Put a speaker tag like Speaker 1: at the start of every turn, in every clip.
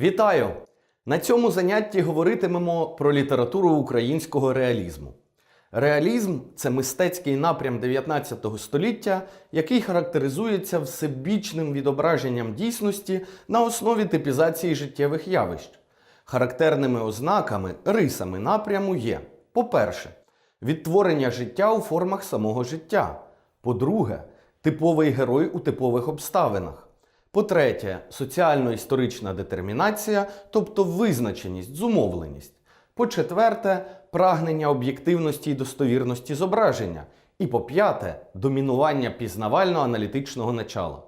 Speaker 1: Вітаю! На цьому занятті говоритимемо про літературу українського реалізму. Реалізм це мистецький напрям 19 століття, який характеризується всебічним відображенням дійсності на основі типізації життєвих явищ. Характерними ознаками, рисами напряму є: по-перше, відтворення життя у формах самого життя. По-друге, типовий герой у типових обставинах. По-третє, соціально-історична детермінація, тобто визначеність, зумовленість. По-четверте, прагнення об'єктивності і достовірності зображення. І по-п'яте, домінування пізнавально-аналітичного начала.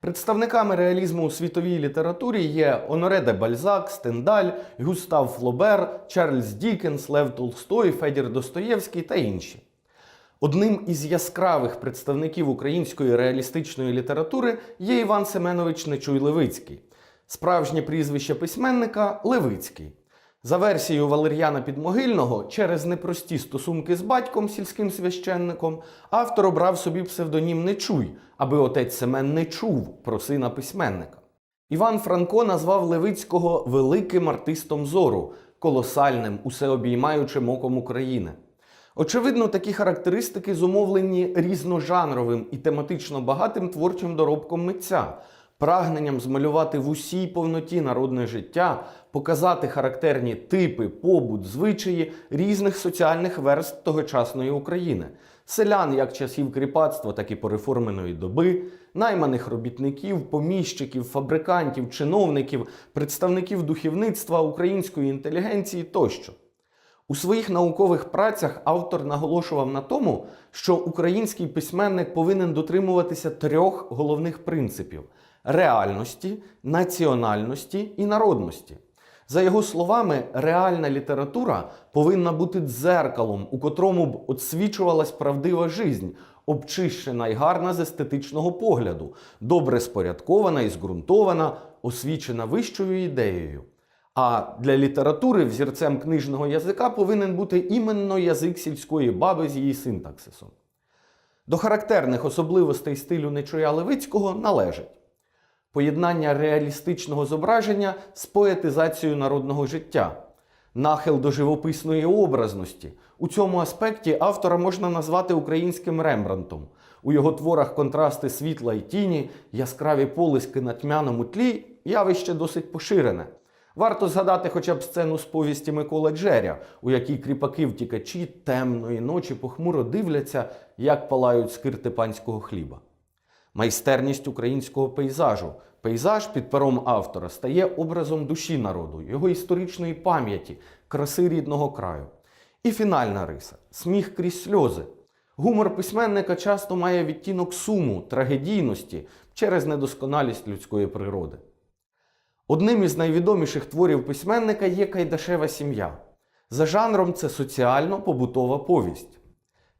Speaker 1: Представниками реалізму у світовій літературі є Оноре де Бальзак, Стендаль, Густав Флобер, Чарльз Дікенс, Лев Толстой, Федір Достоєвський та інші. Одним із яскравих представників української реалістичної літератури є Іван Семенович Нечуй Левицький. Справжнє прізвище письменника Левицький. За версією Валер'яна Підмогильного, через непрості стосунки з батьком, сільським священником, автор обрав собі псевдонім Нечуй, аби отець Семен не чув про сина письменника. Іван Франко назвав Левицького великим артистом зору, колосальним, усеобіймаючим оком України. Очевидно, такі характеристики зумовлені різножанровим і тематично багатим творчим доробком митця, прагненням змалювати в усій повноті народне життя, показати характерні типи, побут, звичаї різних соціальних верств тогочасної України, селян як часів кріпацтва, так і пореформеної доби, найманих робітників, поміщиків, фабрикантів, чиновників, представників духовництва, української інтелігенції тощо. У своїх наукових працях автор наголошував на тому, що український письменник повинен дотримуватися трьох головних принципів: реальності, національності і народності. За його словами, реальна література повинна бути дзеркалом, у котрому б отсвічувалась правдива жизнь, обчищена й гарна з естетичного погляду, добре спорядкована і зґрунтована, освічена вищою ідеєю. А для літератури взірцем книжного язика повинен бути іменно язик сільської баби з її синтаксисом. До характерних особливостей стилю Нечуя Левицького належить поєднання реалістичного зображення з поетизацією народного життя, нахил до живописної образності. У цьому аспекті автора можна назвати українським Рембрантом. У його творах контрасти світла і тіні, яскраві полиски на тьмяному тлі явище досить поширене. Варто згадати хоча б сцену з повісті Микола Джеря, у якій кріпаки втікачі темної ночі похмуро дивляться, як палають скирти панського хліба. Майстерність українського пейзажу. Пейзаж під пером автора стає образом душі народу, його історичної пам'яті, краси рідного краю. І фінальна риса сміх крізь сльози. Гумор письменника часто має відтінок суму, трагедійності через недосконалість людської природи. Одним із найвідоміших творів письменника є Кайдашева сім'я. За жанром це соціально-побутова повість.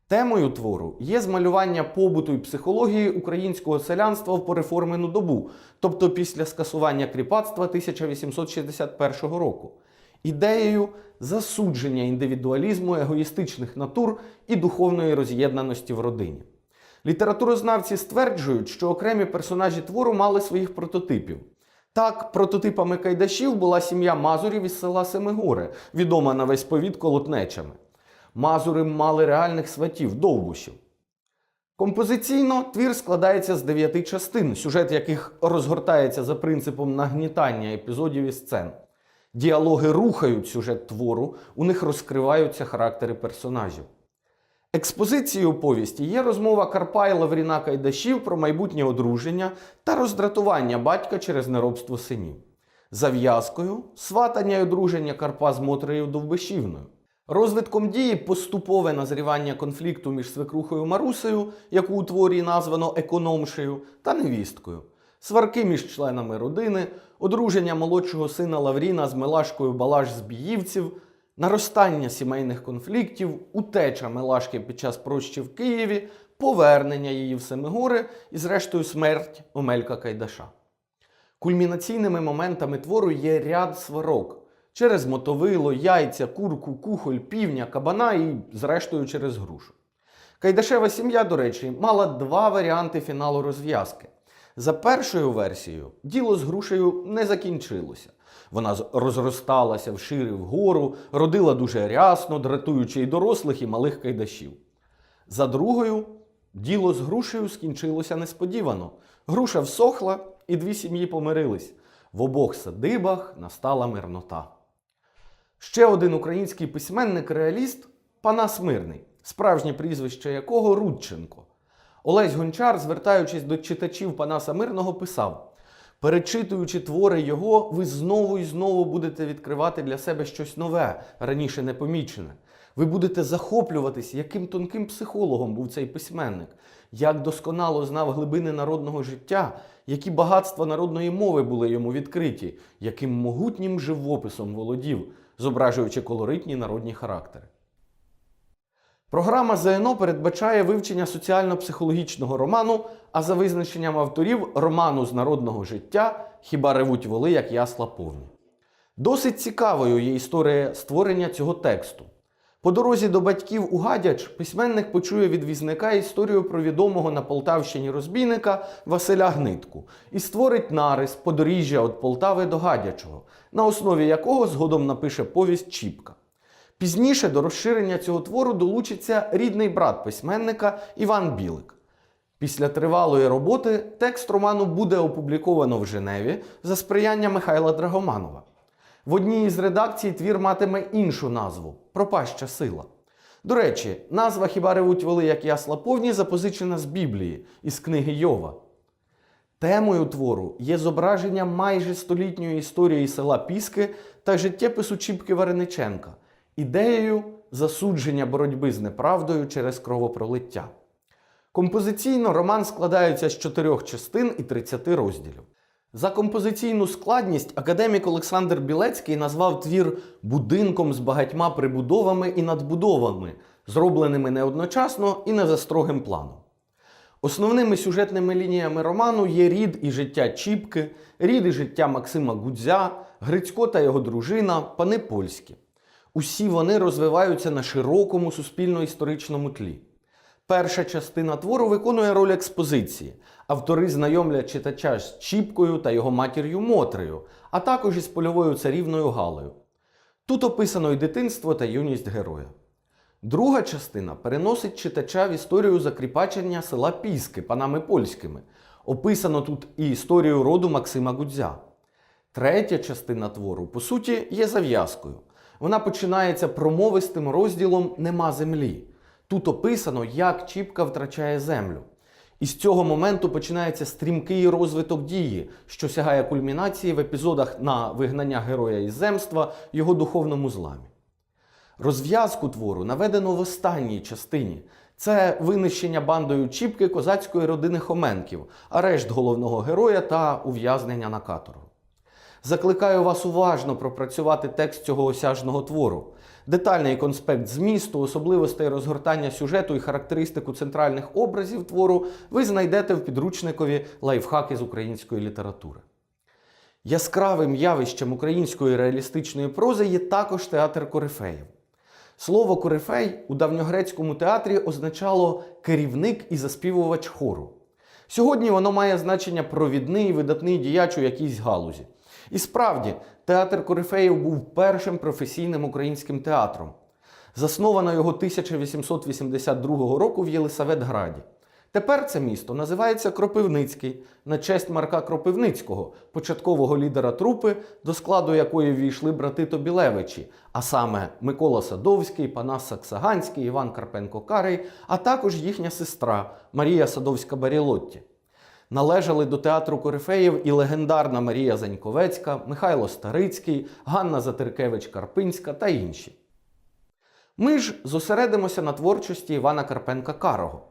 Speaker 1: Темою твору є змалювання побуту і психології українського селянства в пореформену добу, тобто після скасування кріпацтва 1861 року. Ідеєю засудження індивідуалізму, егоїстичних натур і духовної роз'єднаності в родині. Літературознавці стверджують, що окремі персонажі твору мали своїх прототипів. Так, прототипами кайдашів була сім'я Мазурів із села Семигоре, відома на весь повіт колотнечами. Мазури мали реальних сватів, довбушів. Композиційно твір складається з дев'яти частин, сюжет яких розгортається за принципом нагнітання епізодів і сцен. Діалоги рухають сюжет твору, у них розкриваються характери персонажів. Експозицією повісті є розмова Карпа і Лавріна Кайдашів про майбутнє одруження та роздратування батька через неробство синів. Зав'язкою сватання й одруження Карпа з Мотрею Довбишівною. Розвитком дії поступове назрівання конфлікту між свекрухою Марусею, яку у творі названо економшею, та невісткою, сварки між членами родини, одруження молодшого сина Лавріна з Мелашкою Балаш з Біївців, наростання сімейних конфліктів, утеча Мелашки під час прощі в Києві, повернення її в Семигори і, зрештою, смерть Омелька Кайдаша. Кульмінаційними моментами твору є ряд сварок через мотовило, яйця, курку, кухоль, півня, кабана і, зрештою, через грушу. Кайдашева сім'я, до речі, мала два варіанти фіналу розв'язки. За першою версією, діло з грушею не закінчилося. Вона розросталася вшири вгору, родила дуже рясно, дратуючи і дорослих, і малих кайдашів. За другою, діло з грушею скінчилося несподівано. Груша всохла, і дві сім'ї помирились. В обох садибах настала мирнота. Ще один український письменник-реаліст Панас Мирний, справжнє прізвище якого Рудченко. Олесь Гончар, звертаючись до читачів Панаса Мирного, писав: перечитуючи твори його, ви знову і знову будете відкривати для себе щось нове, раніше непомічене. Ви будете захоплюватись, яким тонким психологом був цей письменник, як досконало знав глибини народного життя, які багатства народної мови були йому відкриті, яким могутнім живописом володів, зображуючи колоритні народні характери. Програма ЗНО передбачає вивчення соціально-психологічного роману, а за визначенням авторів роману з народного життя Хіба ревуть воли, як ясла повні. Досить цікавою є історія створення цього тексту. По дорозі до батьків у Гадяч письменник почує від візника історію про відомого на Полтавщині розбійника Василя Гнитку і створить нарис подоріжжя від Полтави до Гадячого, на основі якого згодом напише повість Чіпка. Пізніше до розширення цього твору долучиться рідний брат письменника Іван Білик. Після тривалої роботи текст роману буде опубліковано в Женеві за сприяння Михайла Драгоманова. В одній із редакцій твір матиме іншу назву Пропаща сила. До речі, назва Хіба ревуть воли, як ясла повні запозичена з Біблії із книги Йова. Темою твору є зображення майже столітньої історії села Піски та життєпису Чіпки Варениченка, ідеєю засудження боротьби з неправдою через кровопролиття. Композиційно роман складається з чотирьох частин і 30 розділів. За композиційну складність академік Олександр Білецький назвав твір будинком з багатьма прибудовами і надбудовами, зробленими не одночасно і не за строгим планом. Основними сюжетними лініями роману є рід і життя Чіпки, рід і життя Максима Гудзя, Грицько та його дружина, пани польські. Усі вони розвиваються на широкому суспільно-історичному тлі. Перша частина твору виконує роль експозиції. Автори знайомлять читача з Чіпкою та його матір'ю Мотрею, а також із польовою царівною Галею. Тут описано й дитинство та юність героя. Друга частина переносить читача в історію закріпачення села Піски панами польськими. Описано тут і історію роду Максима Гудзя. Третя частина твору, по суті, є зав'язкою. Вона починається промовистим розділом Нема землі. Тут описано, як Чіпка втрачає землю. І з цього моменту починається стрімкий розвиток дії, що сягає кульмінації в епізодах на вигнання героя із земства, його духовному зламі. Розв'язку твору наведено в останній частині. Це винищення бандою Чіпки козацької родини Хоменків, арешт головного героя та ув'язнення на каторгу. Закликаю вас уважно пропрацювати текст цього осяжного твору. Детальний конспект змісту, особливостей розгортання сюжету і характеристику центральних образів твору ви знайдете в підручникові лайфхаки з української літератури. Яскравим явищем української реалістичної прози є також театр корифеїв. Слово корифей у давньогрецькому театрі означало керівник і заспівувач хору. Сьогодні воно має значення провідний і видатний діяч у якійсь галузі. І справді, театр корифеїв був першим професійним українським театром. Засновано його 1882 року в Єлисаветграді. Тепер це місто називається Кропивницький на честь Марка Кропивницького, початкового лідера трупи, до складу якої ввійшли брати Тобілевичі, а саме Микола Садовський, Панас Саксаганський, Іван Карпенко Карий, а також їхня сестра Марія Садовська Барілотті. Належали до театру корифеїв і легендарна Марія Заньковецька, Михайло Старицький, Ганна Затеркевич Карпинська та інші. Ми ж зосередимося на творчості Івана Карпенка Карого.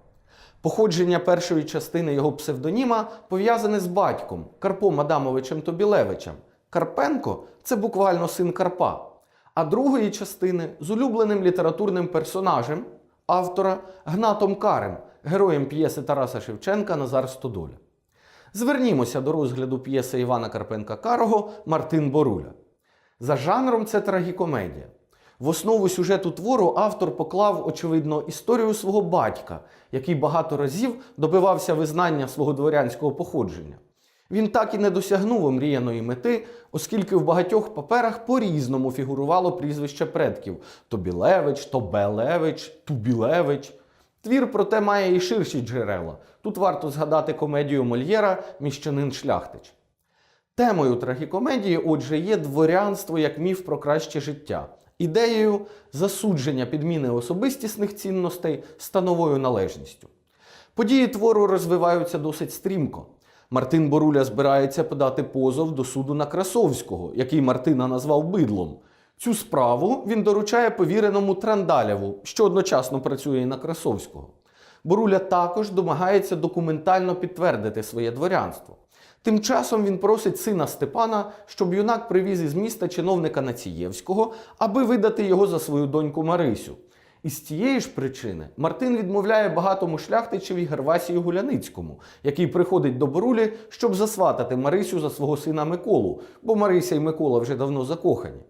Speaker 1: Походження першої частини його псевдоніма пов'язане з батьком Карпом Адамовичем Тобілевичем. Карпенко це буквально син Карпа. А другої частини з улюбленим літературним персонажем автора Гнатом Карем, героєм п'єси Тараса Шевченка Назар Стодоля. Звернімося до розгляду п'єси Івана Карпенка Карого Мартин Боруля. За жанром це трагікомедія. В основу сюжету твору автор поклав, очевидно, історію свого батька, який багато разів добивався визнання свого дворянського походження. Він так і не досягнув омріяної мети, оскільки в багатьох паперах по-різному фігурувало прізвище предків: то Білевич, то Тубілевич. Твір, проте, має і ширші джерела. Тут варто згадати комедію Мольєра Міщанин Шляхтич. Темою трагікомедії, отже, є дворянство як міф про краще життя, ідеєю засудження підміни особистісних цінностей становою належністю. Події твору розвиваються досить стрімко. Мартин Боруля збирається подати позов до суду на Красовського, який Мартина назвав бидлом. Цю справу він доручає повіреному Трандалєву, що одночасно працює і на Красовського. Боруля також домагається документально підтвердити своє дворянство. Тим часом він просить сина Степана, щоб юнак привіз із міста чиновника Націєвського, аби видати його за свою доньку Марисю. І з цієї ж причини Мартин відмовляє багатому шляхтичеві Гервасію Гуляницькому, який приходить до Борулі, щоб засватати Марисю за свого сина Миколу, бо Марися і Микола вже давно закохані.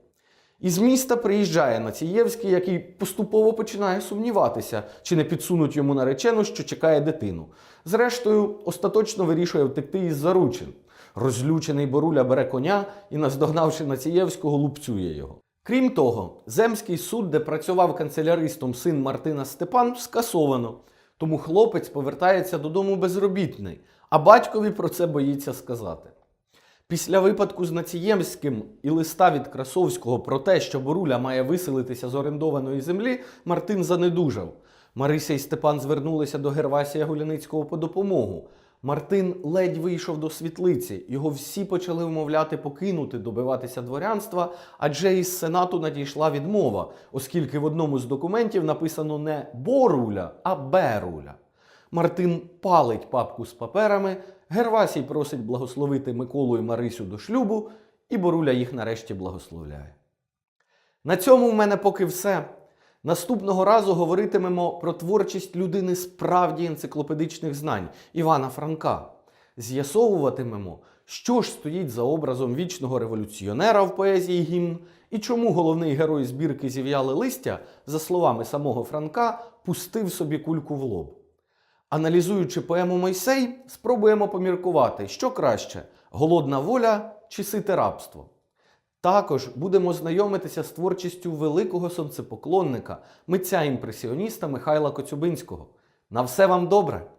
Speaker 1: Із міста приїжджає Націєвський, який поступово починає сумніватися, чи не підсунуть йому наречену, що чекає дитину. Зрештою, остаточно вирішує втекти із заручин. Розлючений Боруля бере коня і, наздогнавши Націєвського, лупцює його. Крім того, земський суд, де працював канцеляристом син Мартина Степан, скасовано. Тому хлопець повертається додому безробітний, а батькові про це боїться сказати. Після випадку з Націємським і листа від Красовського про те, що Боруля має виселитися з орендованої землі, Мартин занедужав. Марися і Степан звернулися до Гервасія Гуляницького по допомогу. Мартин ледь вийшов до світлиці. Його всі почали вмовляти покинути добиватися дворянства, адже із сенату надійшла відмова, оскільки в одному з документів написано не Боруля, а Беруля. Мартин палить папку з паперами, Гервасій просить благословити Миколу і Марисю до шлюбу, і Боруля їх нарешті благословляє. На цьому в мене поки все. Наступного разу говоритимемо про творчість людини справді енциклопедичних знань Івана Франка. З'ясовуватимемо, що ж стоїть за образом вічного революціонера в поезії гімн і чому головний герой збірки зів'яли листя, за словами самого Франка, пустив собі кульку в лоб. Аналізуючи поему Мойсей, спробуємо поміркувати, що краще голодна воля чи сите рабство. Також будемо знайомитися з творчістю великого сонцепоклонника, митця імпресіоніста Михайла Коцюбинського. На все вам добре!